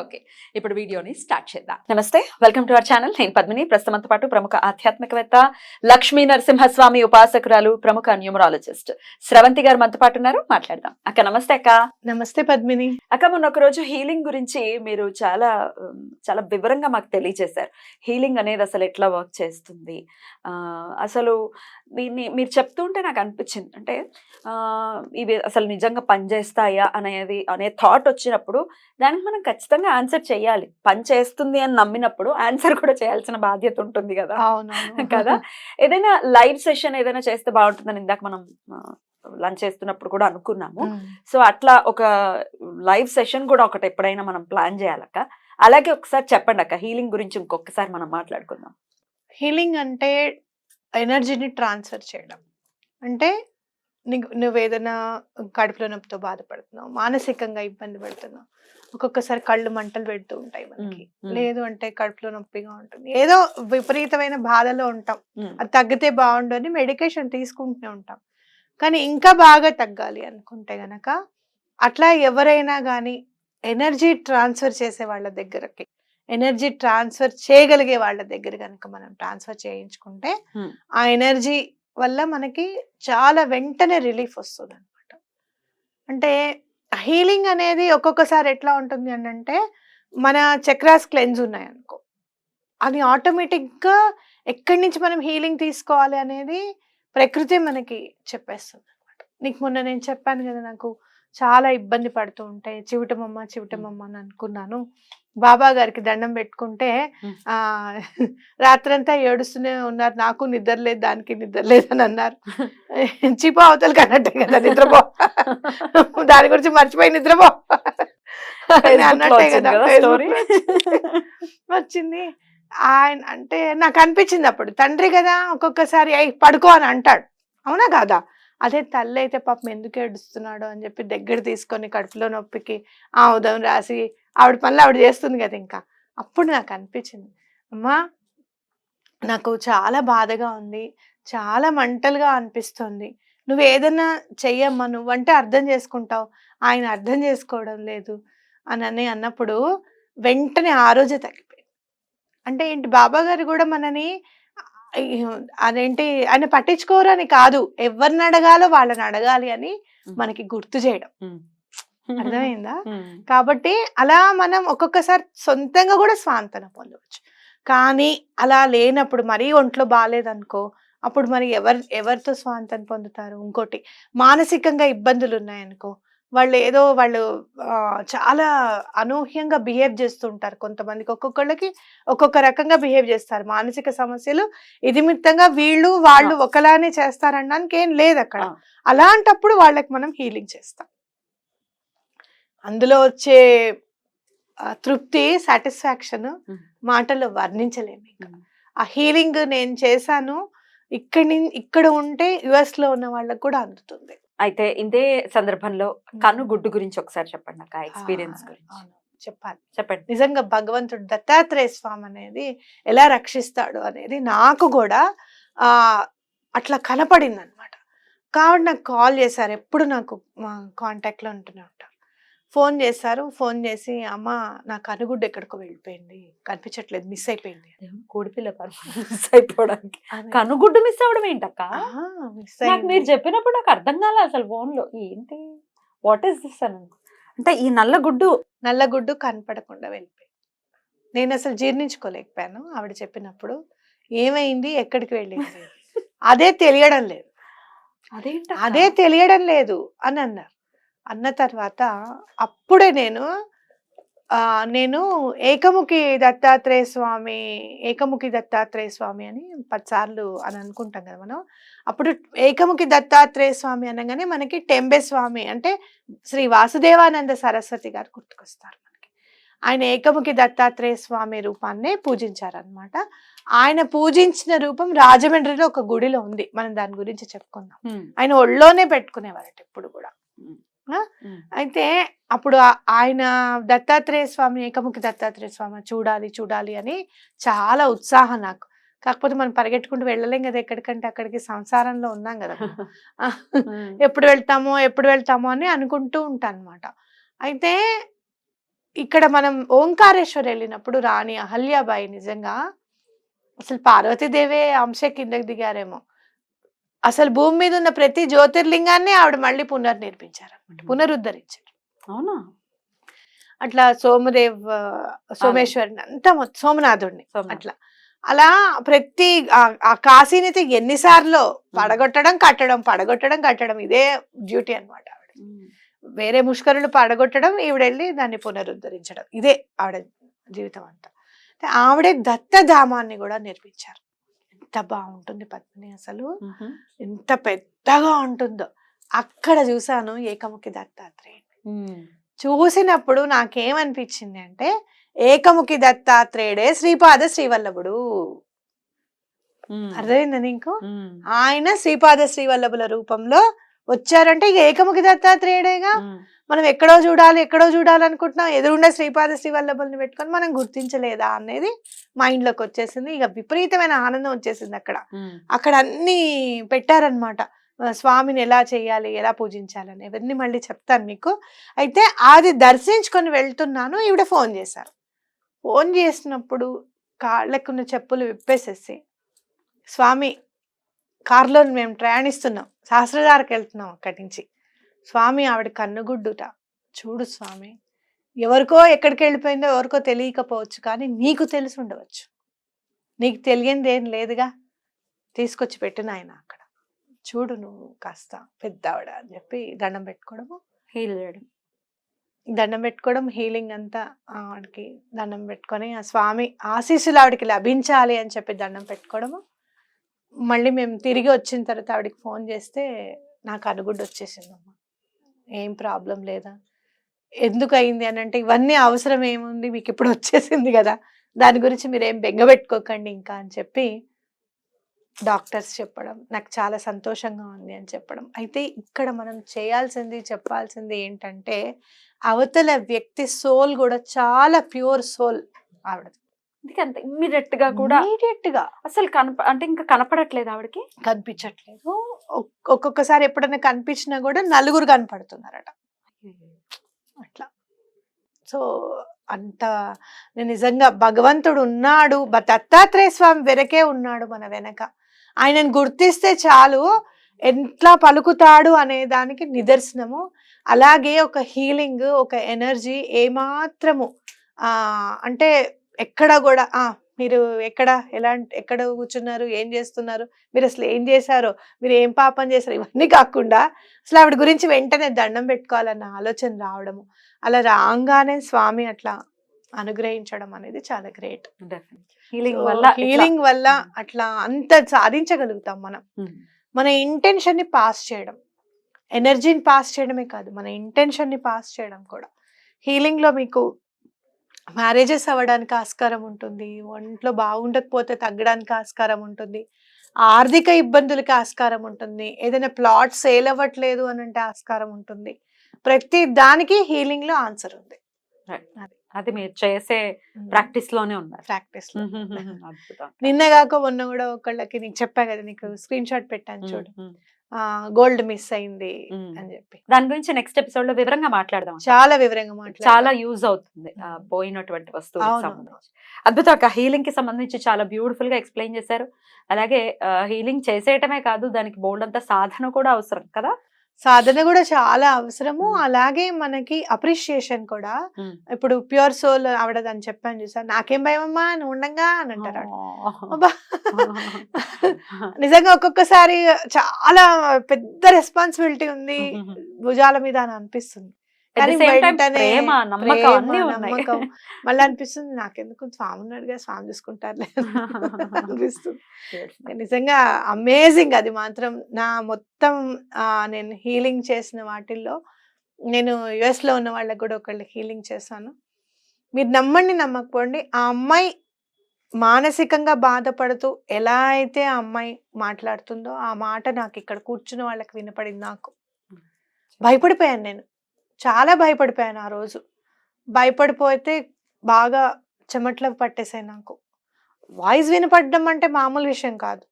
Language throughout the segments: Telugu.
ఓకే ఇప్పుడు వీడియోని స్టార్ట్ చేద్దాం. నమస్తే వెల్కమ్ టు అవర్ ఛానల్. నేను పద్మిని. ప్రస్తుతంతో పాటు ప్రముఖ ఆధ్యాత్మికవేత్త లక్ష్మీ నరసింహస్వామి ఉపాసకురాలు ప్రముఖ న్యూమరాలజిస్ట్ స్రవంతి గారు మనతో పాటు ఉన్నారు. మాట్లాడదాం. అక్క నమస్తే అక్క. నమస్తే పద్మిని. అక్క మొన్న ఒక రోజు హీలింగ్ గురించి మీరు చాలా చాలా వివరంగా మాకు తెలియజేశారు. హీలింగ్ అనేది అసలు ఎట్లా వర్క్ చేస్తుంది? ఆ, అసలు దీన్ని మీరు చెప్తుంటే నాకు అనిపించింది. అంటే ఆ, ఇవి అసలు నిజంగా పనిచేస్తాయా అనేది అనే థాట్ వచ్చినప్పుడు దానికి మనం ఖచ్చితంగా ఆన్సర్ చేయాలి. పని చేస్తుంది అని నమ్మినప్పుడు ఆన్సర్ కూడా చేయాల్సిన బాధ్యత ఉంటుంది కదా. కదా? ఏదైనా లైవ్ సెషన్ ఏదైనా చేస్తే బాగుంటుందని ఇందాక మనం లంచ్ చేస్తున్నప్పుడు కూడా అనుకున్నాము. సో అట్లా ఒక లైవ్ సెషన్ కూడా ఒకటి ఎప్పుడైనా మనం ప్లాన్ చేయాలక్క. అలాగే ఒకసారి చెప్పండి అక్క. హీలింగ్ గురించి ఇంకొకసారి మనం మాట్లాడుకుందాం. హీలింగ్ అంటే ఎనర్జీని ట్రాన్స్ఫర్ చేయడం. అంటే నీకు నువ్వు ఏదైనా కడుపులో నొప్పితో బాధపడుతున్నావు మానసికంగా ఇబ్బంది పడుతున్నావు. ఒక్కొక్కసారి కళ్ళు మంటలు పెడుతూ ఉంటాయి మనకి. లేదు అంటే కడుపులో నొప్పిగా ఉంటుంది. ఏదో విపరీతమైన బాధలో ఉంటాం. అది తగ్గితే బాగుండు అని మెడికేషన్ తీసుకుంటూనే ఉంటాం. కానీ ఇంకా బాగా తగ్గాలి అనుకుంటే గనక అట్లా ఎవరైనా కానీ ఎనర్జీ ట్రాన్స్ఫర్ చేసే వాళ్ళ దగ్గరకి ఎనర్జీ ట్రాన్స్ఫర్ చేయగలిగే వాళ్ళ దగ్గర కనుక మనం ట్రాన్స్ఫర్ చేయించుకుంటే. ఆ ఎనర్జీ వల్ల మనకి చాలా వెంటనే రిలీఫ్ వస్తుంది అనమాట అంటే హీలింగ్ అనేది ఒక్కొక్కసారి ఎట్లా ఉంటుంది అని అంటే మన చక్రాస్ క్లెన్స్ ఉన్నాయి అనుకో. అది ఆటోమేటిక్గా ఎక్కడి నుంచి మనం హీలింగ్ తీసుకోవాలి అనేది ప్రకృతి మనకి చెప్పేస్తుంది అనమాట నీకు మొన్న నేను చెప్పాను కదా నాకు చాలా ఇబ్బంది పడుతూ ఉంటాయి చివిటమమ్మ చివిటమమ్మ అని అనుకున్నాను. బాబా గారికి దండం పెట్టుకుంటే. ఆ రాత్రంతా ఏడుస్తూనే ఉన్నారు. నాకు నిద్ర లేదు దానికి నిద్ర లేదు అని అన్నారు. చిప అవతలకి అన్నట్టే కదా నిద్రపో. దాని గురించి మర్చిపోయి నిద్రపో. అన్నట్టే కదా వచ్చింది ఆయన అంటే నాకు అనిపించింది అప్పుడు తండ్రి కదా ఒక్కొక్కసారి "ఏయ్, పడుకో అని అంటాడు. అవునా కాదా? అదే తల్లి అయితే పాపం ఎందుకు ఏడుస్తున్నాడు? అని చెప్పి దగ్గర తీసుకొని కడుపులో నొప్పికి ఆ ఉదయం రాసి ఆవిడ పనులు ఆవిడ చేస్తుంది కదా ఇంకా. అప్పుడు నాకు అనిపించింది. అమ్మా నాకు చాలా బాధగా ఉంది. చాలా మంటలుగా అనిపిస్తుంది. నువ్వు ఏదైనా చెయ్యమ్మా నువ్వంటే అర్థం చేసుకుంటావు. ఆయన అర్థం చేసుకోవడం లేదు అని అని అన్నప్పుడు వెంటనే ఆ రోజే తగ్గిపోయింది. అంటే ఏంటి బాబా గారు కూడా మనని అదేంటి ఆయన పట్టించుకోరని కాదు. ఎవరిని అడగాలో వాళ్ళని అడగాలి అని మనకి గుర్తు చేయడం. అర్థమైందా? కాబట్టి అలా మనం ఒక్కొక్కసారి సొంతంగా కూడా స్వాంతన పొందవచ్చు. కానీ అలా లేనప్పుడు మరీ ఒంట్లో బాగాలేదనుకో అప్పుడు మరి ఎవరు ఎవరితో స్వాంతన పొందుతారు? ఇంకోటి మానసికంగా ఇబ్బందులు ఉన్నాయనుకో వాళ్ళు ఏదో వాళ్ళు చాలా అనూహ్యంగా బిహేవ్ చేస్తుంటారు కొంతమందికి ఒక్కొక్కళ్ళకి ఒక్కొక్క రకంగా బిహేవ్ చేస్తారు. మానసిక సమస్యలు ఇదిమిత్తంగా వీళ్ళు వాళ్ళు ఒకలానే చేస్తారనడానికి ఏం లేదు అక్కడ. అలాంటప్పుడు వాళ్ళకి మనం హీలింగ్ చేస్తాం. అందులో వచ్చే తృప్తి సాటిస్ఫాక్షన్. మాటల్లో వర్ణించలేము ఇంకా. ఆ హీలింగ్ నేను చేశాను ఇక్కడి ఇక్కడ ఉంటే యుఎస్లో ఉన్న వాళ్ళకి కూడా అందుతుంది. అయితే ఇదే సందర్భంలో కన్ను గుడ్డు గురించి ఒకసారి చెప్పండి నాకు ఎక్స్పీరియన్స్ ఆ, గురించి. అవును, చెప్పాలి. చెప్పండి. నిజంగా భగవంతుడు దత్తాత్రేయ స్వామి అనేది ఎలా రక్షిస్తాడు అనేది నాకు కూడా ఆ అట్లా కనపడింది అనమాట కాబట్టి నాకు కాల్ చేశారు. ఎప్పుడు నాకు కాంటాక్ట్లో ఉంటూనే ఉంటారు ఫోన్ చేశారు. ఫోన్ చేసి అమ్మ నా కనుగుడ్డ ఎక్కడికో వెళ్ళిపోయింది. కనిపించట్లేదు. మిస్ అయిపోయింది. కోడిపిల్ల మిస్ అయిపోవడానికి. కనుగుడ్డు మిస్ అవ్వడం ఏంటక్క? నాకు. మీరు చెప్పినప్పుడు నాకు అర్థం కాలే అసలు ఫోన్లో ఏంటి? వాట్ ఈస్ దిస్ అని. అంటే ఈ నల్ల గుడ్డు నల్లగుడ్డు కనపడకుండా వెళ్ళిపోయింది. నేను అసలు జీర్ణించుకోలేకపోయాను ఆవిడ చెప్పినప్పుడు. ఏమైంది? ఎక్కడికి వెళ్ళింది? అదే తెలియడం లేదు. అదేంట అదే తెలియడం లేదు అని అన్నారు. అన్న తర్వాత అప్పుడే నేను ఆ, నేను ఏకముఖి దత్తాత్రేయ స్వామి ఏకముఖి దత్తాత్రేయ స్వామి అని పదిసార్లు అని అనుకుంటాం కదా మనం. అప్పుడు ఏకముఖి దత్తాత్రేయ స్వామి అనగానే మనకి టెంబే స్వామి అంటే శ్రీ వాసుదేవానంద సరస్వతి గారు గుర్తుకొస్తారు మనకి. ఆయన ఏకముఖి దత్తాత్రేయ స్వామి రూపాన్నే పూజించారనమాట ఆయన పూజించిన రూపం రాజమండ్రిలో ఒక గుడిలో ఉంది. మనం దాని గురించి చెప్పుకుందాం. ఆయన ఒళ్ళోనే పెట్టుకునేవారట ఎప్పుడు కూడా. అయితే అప్పుడు ఆయన దత్తాత్రేయ స్వామి ఏకముఖి దత్తాత్రేయ స్వామి చూడాలి చూడాలి అని చాలా ఉత్సాహం నాకు. కాకపోతే మనం పరిగెట్టుకుంటూ వెళ్ళలేం కదా ఎక్కడికంటే అక్కడికి సంసారంలో ఉన్నాం కదా. ఎప్పుడు వెళ్తామో ఎప్పుడు వెళ్తామో అని అనుకుంటూ ఉంటాను అనమాట అయితే ఇక్కడ మనం ఓంకారేశ్వర్ వెళ్ళినప్పుడు రాణి అహల్యాబాయి నిజంగా అసలు పార్వతీదేవే అంశ కిందకి దిగారేమో. అసలు భూమి మీద ఉన్న ప్రతి జ్యోతిర్లింగాన్ని ఆవిడ మళ్ళీ పునర్నిర్మించారు పునరుద్ధరించారు. అవునా? అట్లా సోమదేవ్ సోమేశ్వరుని అంతా సోమనాథుడిని సోమనాథ్. అట్లా. అలా ప్రతి ఆ- కాశీని ఎన్నిసార్లు పడగొట్టడం కట్టడం పడగొట్టడం కట్టడం ఇదే డ్యూటీ అన్నమాట ఆవిడ. వేరే ముష్కరులు పడగొట్టడం ఈవిడెళ్ళి దాన్ని పునరుద్ధరించడం. ఇదే ఆవిడ జీవితం అంతా. ఆవిడే దత్తధామాన్ని కూడా నిర్మించారు. ఎంత బాగుంటుంది పద్మిని అసలు. ఎంత పెద్దగా ఉంటుందో అక్కడ చూసాను ఏకముఖి దత్తాత్రేయ ఉమ్. చూసినప్పుడు నాకేమనిపించింది అంటే ఏకముఖి దత్తాత్రేయుడే శ్రీపాద శ్రీవల్లభుడు. అర్థమైందా నీకు. ఆయన శ్రీపాద శ్రీవల్లభుల రూపంలో వచ్చారంటే ఇక ఏకముఖి దత్తాత్రేయుడేగా. మనం ఎక్కడో చూడాలి ఎక్కడో చూడాలి అనుకుంటున్నాం ఎదురుండే శ్రీపాద శ్రీవల్లభుల్ని పెట్టుకొని మనం గుర్తించలేదా అనేది మైండ్లోకి వచ్చేసింది. ఇక విపరీతమైన ఆనందం వచ్చేసింది అక్కడ. అక్కడ అన్ని పెట్టారనమాట స్వామిని ఎలా చేయాలి ఎలా పూజించాలని ఇవన్నీ మళ్ళీ చెప్తాను మీకు. అయితే అది దర్శించుకొని వెళ్తున్నాను ఈవిడ ఫోన్ చేశారు. ఫోన్ చేసినప్పుడు కాళ్ళకున్న చెప్పులు విప్పేసేసి స్వామి కారులో మేము ప్రయాణిస్తున్నాం సహస్రధారకు వెళ్తున్నాం అక్కడి నుంచి. స్వామి ఆవిడ కన్నుగుడ్డుట. చూడు స్వామి ఎవరికో ఎక్కడికి వెళ్ళిపోయిందో ఎవరికో తెలియకపోవచ్చు కానీ నీకు తెలిసి ఉండవచ్చు. నీకు తెలియంది ఏం లేదుగా? తీసుకొచ్చి పెట్టిన ఆయన అక్కడ. చూడు నువ్వు కాస్త పెద్దవాడ అని చెప్పి దండం పెట్టుకోవడము. హీల్ చేయడం. దండం పెట్టుకోవడం హీలింగ్ అంతా ఆవిడకి దండం పెట్టుకొని ఆ స్వామి ఆశీస్సులు ఆవిడకి లభించాలి అని చెప్పి దండం పెట్టుకోవడము. మళ్ళీ మేము తిరిగి వచ్చిన తర్వాత ఆవిడకి ఫోన్ చేస్తే నాకు అనుగుడ్డు వచ్చేసిందమ్మా. ఏం ప్రాబ్లం లేదా? ఎందుకు అయింది అని అంటే ఇవన్నీ అవసరం ఏముంది? మీకు ఇప్పుడు వచ్చేసింది కదా. దాని గురించి మీరు ఏం బెంగపెట్టుకోకండి ఇంకా అని చెప్పి డాక్టర్స్ చెప్పడం నాకు చాలా సంతోషంగా ఉంది అని చెప్పడం. అయితే ఇక్కడ మనం చేయాల్సింది చెప్పాల్సింది ఏంటంటే అవతల వ్యక్తి సోల్ కూడా చాలా ప్యూర్ సోల్ ఆవిడ అందుకే అంత ఇమ్మీడియట్గా కూడా ఇమీడియట్గా అసలు కనప అంటే ఇంకా కనపడట్లేదు ఆవిడకి? కనిపించట్లేదు. ఒక్- ఒక్కొక్కసారి ఎప్పుడైనా కనిపించినా కూడా నలుగురు కనపడుతున్నారట. అట్లా. సో అంత నేను నిజంగా భగవంతుడు ఉన్నాడు దత్తాత్రేయ స్వామి వెనకే ఉన్నాడు మన వెనక. ఆయనను గుర్తిస్తే చాలు ఎట్లా పలుకుతాడు అనే దానికి నిదర్శనము. అలాగే ఒక హీలింగ్ ఒక ఎనర్జీ ఏమాత్రము ఆ అంటే ఎక్కడ కూడా ఆ! మీరు ఎక్కడ ఎలాంటి ఎక్కడ కూర్చున్నారు ఏం చేస్తున్నారు మీరు అసలు ఏం చేశారో మీరు ఏం పాపం చేశారు ఇవన్నీ కాకుండా అసలు ఆవిడ గురించి వెంటనే దండం పెట్టుకోవాలన్న ఆలోచన రావడము. అలా రాగానే స్వామి అట్లా అనుగ్రహించడం అనేది చాలా గ్రేట్. హీలింగ్ వల్ల హీలింగ్ వల్ల. అట్లా అంత సాధించగలుగుతాం మనం. మన ఇంటెన్షన్ని పాస్ చేయడం. ఎనర్జీని పాస్ చేయడమే కాదు మన ఇంటెన్షన్ని పాస్ చేయడం కూడా. హీలింగ్లో మీకు మ్యారేజెస్ అవ్వడానికి ఆస్కారం ఉంటుంది. ఒంట్లో బాగుండకపోతే తగ్గడానికి ఆస్కారం ఉంటుంది. ఆర్థిక ఇబ్బందులకి ఆస్కారం ఉంటుంది. ఏదైనా ప్లాట్ సేల్ అవ్వట్లేదు అని అంటే ఆస్కారం ఉంటుంది. ప్రతి దానికి హీలింగ్లో ఆన్సర్ ఉంది. అది. మీరు చేసే ప్రాక్టీస్లోనే ఉన్నారు. ప్రాక్టీస్ నిన్న కాక మొన్న కూడా ఒకళ్ళకి నీకు చెప్పా కదా నీకు స్క్రీన్ షాట్ పెట్టాను చూడు. గోల్డ్ మిస్ అయింది. అని చెప్పి. దాని గురించి నెక్స్ట్ ఎపిసోడ్లో వివరంగా మాట్లాడదాం చాలా వివరంగా మాట్లాడు చాలా యూజ్ అవుతుంది పోయినటువంటి. సంబంధించి. అద్భుతం అక్క హీలింగ్కి సంబంధించి చాలా బ్యూటిఫుల్గా ఎక్స్ప్లెయిన్ చేశారు. అలాగే హీలింగ్ చేసేయటమే కాదు దానికి బోల్డ్ అంత సాధన కూడా అవసరం కదా? సాధన కూడా చాలా అవసరము. అలాగే మనకి అప్రిషియేషన్ కూడా. ఇప్పుడు ప్యూర్ సోల్ ఆవిడదని చెప్పాను చూసా నాకేం భయమమ్మా? నువ్వు ఉండంగా అని అంటారు. నిజంగా ఒక్కొక్కసారి చాలా పెద్ద రెస్పాన్సిబిలిటీ ఉంది భుజాల మీద అని అనిపిస్తుంది. నమ్మకం. మళ్ళీ అనిపిస్తుంది నాకెందుకు స్వామి ఉన్నాడుగా స్వామి చూసుకుంటారులే అనిపిస్తుంది. నిజంగా అమేజింగ్ అది మాత్రం. నా మొత్తం నేను హీలింగ్ చేసిన వాటిల్లో నేను US లో ఉన్న వాళ్ళకి కూడా ఒకళ్ళు హీలింగ్ చేశాను. మీరు నమ్మండి నమ్మకపోండి. ఆ అమ్మాయి మానసికంగా బాధపడుతూ ఎలా అయితే ఆ అమ్మాయి మాట్లాడుతుందో ఆ మాట నాకు ఇక్కడ కూర్చున్న వాళ్ళకి వినపడింది నాకు. భయపడిపోయాను నేను. చాలా భయపడిపోయాను ఆ రోజు. భయపడిపోతే బాగా చెమట్లు పట్టేసాయి నాకు. వాయిస్ వినపడడం అంటే మామూలు విషయం కాదు.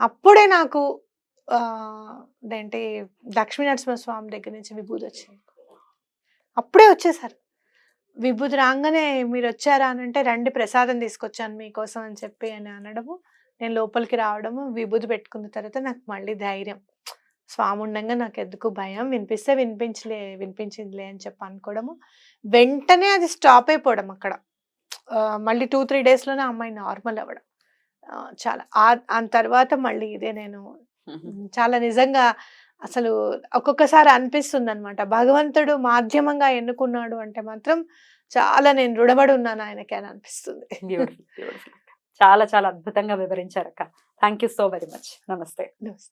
అప్పుడే నాకు అదేంటి లక్ష్మీ నరసింహస్వామి దగ్గర నుంచి విభూతి వచ్చింది. అప్పుడే వచ్చేసారు. విభూతి రాగానే మీరు వచ్చారా అని అంటే రండి ప్రసాదం తీసుకొచ్చాను మీకోసం అని చెప్పి అని అనడము నేను లోపలికి రావడము విభూతి పెట్టుకున్న తర్వాత నాకు మళ్ళీ ధైర్యం. స్వామి ఉండంగా నాకు ఎందుకు భయం వినిపిస్తే వినిపించలే వినిపించిందిలే అని చెప్పి అనుకోవడము. వెంటనే అది స్టాప్ అయిపోవడం అక్కడ. మళ్ళీ టూ త్రీ డేస్లోనే అమ్మాయి నార్మల్ అవ్వడం. చాలా ఆ- ఆ తర్వాత మళ్ళీ ఇదే నేను చాలా నిజంగా అసలు ఒక్కొక్కసారి అనిపిస్తుంది అనమాట భగవంతుడు మాధ్యమంగా ఎన్నుకున్నాడు అంటే మాత్రం చాలా నేను రుణపడి ఉన్నాను ఆయనకి అని అనిపిస్తుంది. చాలా చాలా అద్భుతంగా వివరించారు అక్క thank you so very much నమస్తే. నమస్తే.